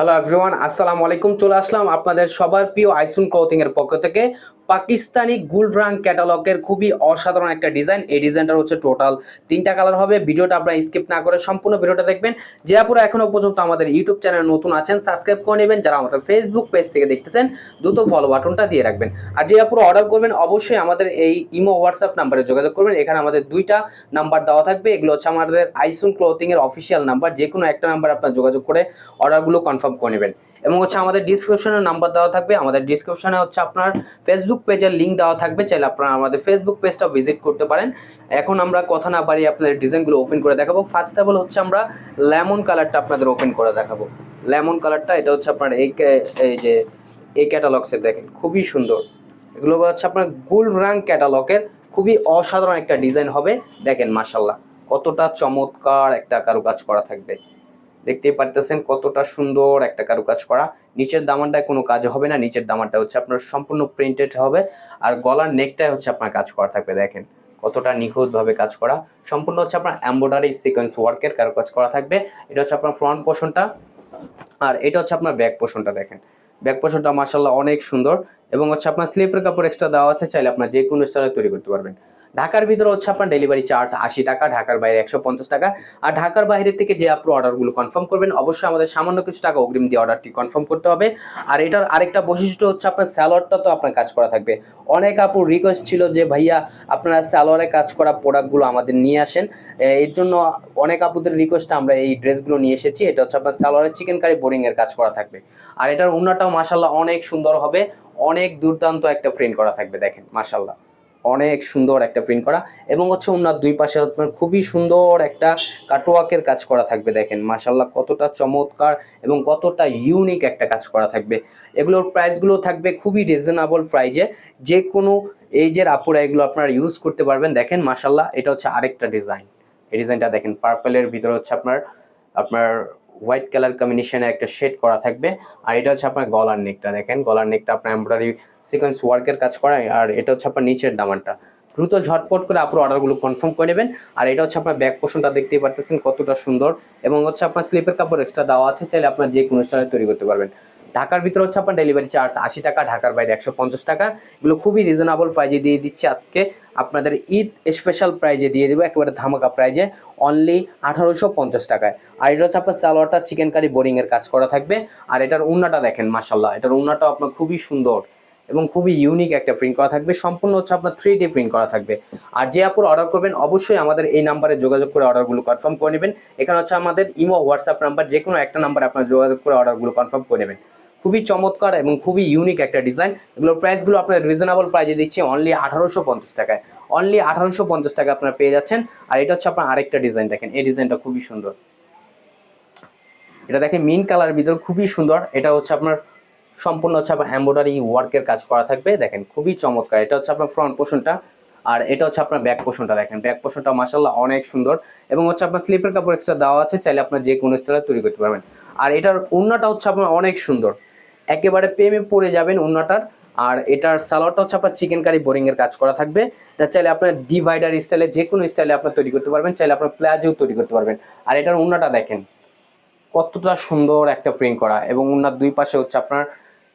Hello everyone আসসালামু আলাইকুম চলে আসলাম আপনাদের সবার প্রিয় আইসুন ক্লথিং এর পক্ষ থেকে। পাকিস্তানি গুল্ড রাং ক্যাটালগের খুবই অসাধারণ একটা ডিজাইন। এই ডিজাইনটার হচ্ছে টোটাল তিনটা কালার হবে। ভিডিওটা আপনারা স্কিপ না করে সম্পূর্ণ ভিডিওটা দেখবেন। যে আপুরা এখনও পর্যন্ত আমাদের ইউটিউব চ্যানেল নতুন আছেন, সাবস্ক্রাইব করে নেবেন। যারা আমাদের ফেসবুক পেজ থেকে দেখতেছেন, দ্রুত ফলো বাটনটা দিয়ে রাখবেন। আর যে আপুরা অর্ডার করবেন, অবশ্যই আমাদের এই ইমো হোয়াটসঅ্যাপ নাম্বারে যোগাযোগ করবেন। এখানে আমাদের দুইটা নাম্বার দেওয়া থাকবে। এগুলো হচ্ছে আমাদের আইসুন ক্লোথিংয়ের অফিসিয়াল নাম্বার যে কোনো একটা নাম্বার আপনার যোগাযোগ করে অর্ডারগুলো কনফার্ম করে নেবেন। এবং হচ্ছে আমাদের ডিসক্রিপশনে নাম্বার দেওয়া থাকবে। আমাদের ডিসক্রিপশনে হচ্ছে আপনার ফেসবুক পেজের লিঙ্ক দেওয়া থাকবে। চাইলে আপনারা আমাদের ফেসবুক পেজটা ভিজিট করতে পারেন। এখন আমরা কথা না বাড়িয়ে আপনাদের ডিজাইনগুলো ওপেন করে দেখাবো। ফার্স্ট অফ অল হচ্ছে আমরা লেমন কালারটা আপনাদের ওপেন করে দেখাবো। লেমন কালারটা এটা হচ্ছে আপনার এই এই যে, এই ক্যাটালগসের দেখেন, খুবই সুন্দর। এগুলো হচ্ছে আপনার গুল রাং ক্যাটালগের খুবই অসাধারণ একটা ডিজাইন হবে। দেখেন মাসাল্লাহ কতটা চমৎকার একটা কারুকাজ করা থাকবে। দেখতেই পারতেছেন কতটা সুন্দর একটা কারুকাজ করা। নিচের দামানটায় কোনো কাজ হবে না, নিচের দামানটা হচ্ছে আপনার সম্পূর্ণ প্রিন্টেড হবে। আর গলার নেকটাই হচ্ছে আপনার কাজ করা থাকবে, দেখেন কতটা নিখুঁতভাবে কাজ করা। সম্পূর্ণ হচ্ছে আপনার এম্ব্রয়ডারি সিকোয়েন্স ওয়ার্কের কারুকাজ করা থাকবে। এটা হচ্ছে আপনার ফ্রন্ট পোর্শনটা আর এটা হচ্ছে আপনার ব্যাক পোর্শনটা দেখেন। ব্যাক পোর্শনটা মার্শাল্লাহ অনেক সুন্দর এবং হচ্ছে আপনার স্লিপের কাপড় এক্সট্রা দেওয়া আছে, চাইলে আপনার যে কোনো স্টাইলে তৈরি করতে পারবেন। ঢাকার ভিতরে হচ্ছে আপনার ডেলিভারি চার্জ আশি টাকা, ঢাকার বাইরে একশো পঞ্চাশ টাকা। আর ঢাকার বাইরে থেকে যে আপনি অর্ডারগুলো কনফার্ম করবেন, অবশ্যই আমাদের সামান্য কিছু টাকা অগ্রিম দিয়ে অর্ডারটি কনফার্ম করতে হবে। আর এটার আরেকটা বৈশিষ্ট্য হচ্ছে আপনার স্যালোয়ারটা তো আপনার কাজ করা থাকবে। অনেক আপুর রিকোয়েস্ট ছিল যে, ভাইয়া, আপনারা স্যালোয়ারে কাজ করা প্রোডাক্টগুলো আমাদের নিয়ে আসেন। এর জন্য অনেক আপুদের রিকোয়েস্টে আমরা এই ড্রেসগুলো নিয়ে এসেছি। এটা হচ্ছে আপনার স্যালোয়ারের চিকেন কারি বোরিং এর কাজ করা থাকবে। আর এটার উন্নাটাও মাসাল্লাহ অনেক সুন্দর হবে। অনেক দুর্দান্ত একটা প্রিন্ট করা থাকবে, দেখেন মাসাল্লাহ অনেক সুন্দর একটা প্রিন্ট করা এবং হচ্ছে ওনার দুই পাশে আপনার খুবই সুন্দর একটা কাটওয়ার্কের কাজ করা থাকবে দেখেন। মাসাল্লাহ কতটা চমৎকার এবং কতটা ইউনিক একটা কাজ করা থাকবে। এগুলোর প্রাইসগুলো থাকবে খুবই রিজনেবল প্রাইজে যে কোনো এইজের আপুরা এগুলো আপনারা ইউজ করতে পারবেন। দেখেন মাসাল্লাহ এটা হচ্ছে আরেকটা ডিজাইন এই ডিজাইনটা দেখেন পার্পলের ভিতরে হচ্ছে আপনার আপনার হোয়াইট কালার কম্বিনেশনে একটা শেড করা থাকবে। আর এটা হচ্ছে আপনার গলার নেকটা দেখেন। গলার নেকটা আপনার এমব্রয়ডারি সিকোয়েন্স ওয়ার্কের কাজ করা আর এটা হচ্ছে আপনার নিচের দামানটা। দ্রুত ঝটপট করে আপনার অর্ডারগুলো কনফার্ম করে নেবেন। আর এটা হচ্ছে আপনার ব্যাক পোর্শনটা দেখতেই পারতেছেন কতটা সুন্দর। এবং হচ্ছে আপনার স্লিপের কাপড় এক্সট্রা দেওয়া আছে। চাইলে আপনার যে কোনো স্টাইলে তৈরি করতে পারবেন। ঢাকার ভিতরে হচ্ছে আপনার ডেলিভারি চার্জ আশি টাকা, ঢাকার বাইরে একশো পঞ্চাশ টাকা। এগুলো খুবই রিজনেবল প্রাইজে দিয়ে দিচ্ছে আজকে। আপনাদের ঈদ স্পেশাল প্রাইজে দিয়ে দেবো, একেবারে ধামাকা প্রাইজে অনলি আঠারোশো পঞ্চাশ টাকায়। আর এটা হচ্ছে আপনার সালোয়ারটা চিকেন কারি বোরিংয়ের কাজ করা থাকবে। আর এটার উন্নাটা দেখেন মাসাল্লাহ এটার উন্নাটাও আপনার খুবই সুন্দর এবং খুবই ইউনিক একটা প্রিন্ট করা থাকবে। সম্পূর্ণ হচ্ছে আপনার থ্রি ডি প্রিন্ট করা থাকবে। আর যে আপুর অর্ডার করবেন, অবশ্যই আমাদের এই নাম্বারে যোগাযোগ করে অর্ডারগুলো কনফার্ম করে নেবেন। এখানে হচ্ছে আমাদের ইমো হোয়াটসঅ্যাপ নাম্বার যে কোনো একটা নাম্বারে আপনার যোগাযোগ করে অর্ডারগুলো কনফার্ম করে নেবেন। খুবই চমৎকার এবং খুবই ইউনিক একটা ডিজাইন এগুলোর প্রাইসগুলো আপনার রিজনেবল প্রাইজে দিচ্ছি অনলি আঠারোশো পঞ্চাশ টাকায়। অনলি আঠারোশো পঞ্চাশ টাকা আপনারা পেয়ে যাচ্ছেন। আর এটা হচ্ছে আপনার আরেকটা ডিজাইন দেখেন। এই ডিজাইনটা খুবই সুন্দর। এটা দেখেন মিন কালার ভিতর খুবই সুন্দর। এটা হচ্ছে আপনার সম্পূর্ণ হচ্ছে আপনার এম্ব্রয়ডারি ওয়ার্কের কাজ করা থাকবে। দেখেন, খুবই চমৎকার। এটা হচ্ছে আপনার ফ্রন্ট পোর্শনটা আর এটা হচ্ছে আপনার ব্যাক পোর্শনটা দেখেন। ব্যাক পোর্শনটা মাসাল্লাহ অনেক সুন্দর। এবং হচ্ছে আপনার স্লিপের কাপড় এক্সট্রা দেওয়া আছে। চাইলে আপনার যে কোনো স্টাইলে তৈরি করতে পারবেন। আর এটার উন্নাটা হচ্ছে আপনার অনেক সুন্দর। একেবারে প্রেমে পড়ে যাবেন উন্নাটার। আর এটার সালোয়ারটা হচ্ছে আপনার চিকেন কারি বোরিংয়ের কাজ করা থাকবে। এটা চাইলে আপনার ডিভাইডার স্টাইলে যে কোনো স্টাইলে আপনার তৈরি করতে পারবেন, চাইলে আপনার প্লাজও তৈরি করতে পারবেন। আর এটার উন্নাটা দেখেন, কতটা সুন্দর একটা প্রিন্ট করা। এবং উন্নার দুই পাশে হচ্ছে আপনার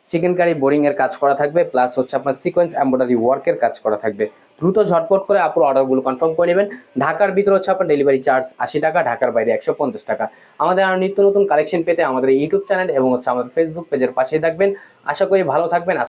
চিকেন কারি বোরিং এর কাজ করা থাকবে প্লাস হচ্ছে আপনার সিকোয়েন্স এমব্রয়ডারি ওয়ার্কের কাজ করা থাকবে। দ্রুত ঝটপট করে আপনার অর্ডারগুলো কনফার্ম করে নেবেন। ঢাকার ভিতরে হচ্ছে আপনার ডেলিভারি চার্জ আশি টাকা, ঢাকার বাইরে একশো পঞ্চাশ টাকা। আমাদের আরও নিত্য নতুন কালেকশন পেতে আমাদের ইউটিউব চ্যানেল এবং হচ্ছে আমাদের ফেসবুক পেজের পাশেই থাকবেন। আশা করি ভালো থাকবেন।